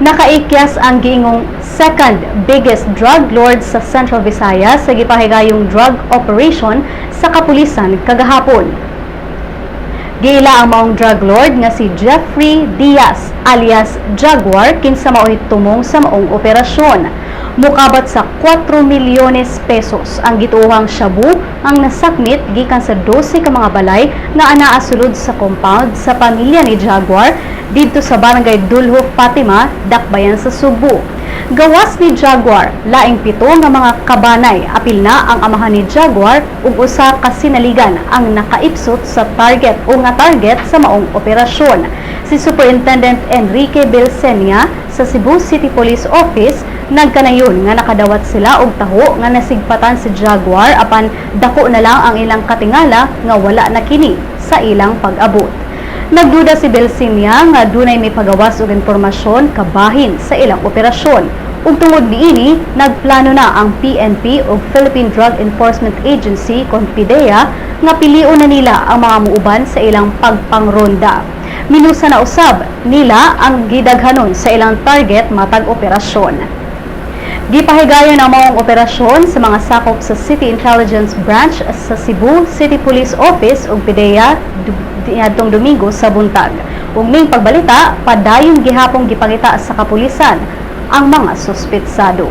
Nakaikyas ang giingong second biggest drug lord sa Central Visayas sa gipahigayong drug operation sa kapulisan kagahapon. Giila ang maong drug lord nga si Jeffrey Diaz alias Jaguar kinsa mao'y tumong sa maong operasyon. Mukabat sa 4 milyones pesos ang gituohang shabu ang nasakmit gikan sa 12 ka mga balay nga anaa sulod sa compound sa pamilya ni Jaguar didto sa barangay Dulho Fatima, Dakbayan sa Subo. Gawas ni Jaguar, laing pito nga mga kabanay, apil na ang amahan ni Jaguar ug usa ka sinaligan ang nakaipsot sa target o nga target sa maong operasyon. Si Superintendent Enrique Bilsenia sa Cebu City Police Office nagkanayon nga nakadawat sila og taho nga nasigpatan si Jaguar apan dako na lang ang ilang katingala nga wala na kini sa ilang pag-abot. Nagduda si Belsinia nga dunay may pagawas og impormasyon kabahin sa ilang operasyon. Ug tungod niini, nagplano na ang PNP o Philippine Drug Enforcement Agency (CONFIDEA) nga pilion na nila ang mga muuban sa ilang pagpangronda. Minusa na usab nila ang gidaghanon sa ilang target matag operasyon. Gipahigayon ang maong operasyon sa mga sakop sa City Intelligence Branch sa Cebu City Police Office ug PDEA niadtong Domingo sa buntag. Ug ning pagbalita, padayon gihapong gipangita sa kapulisan ang mga suspetsado.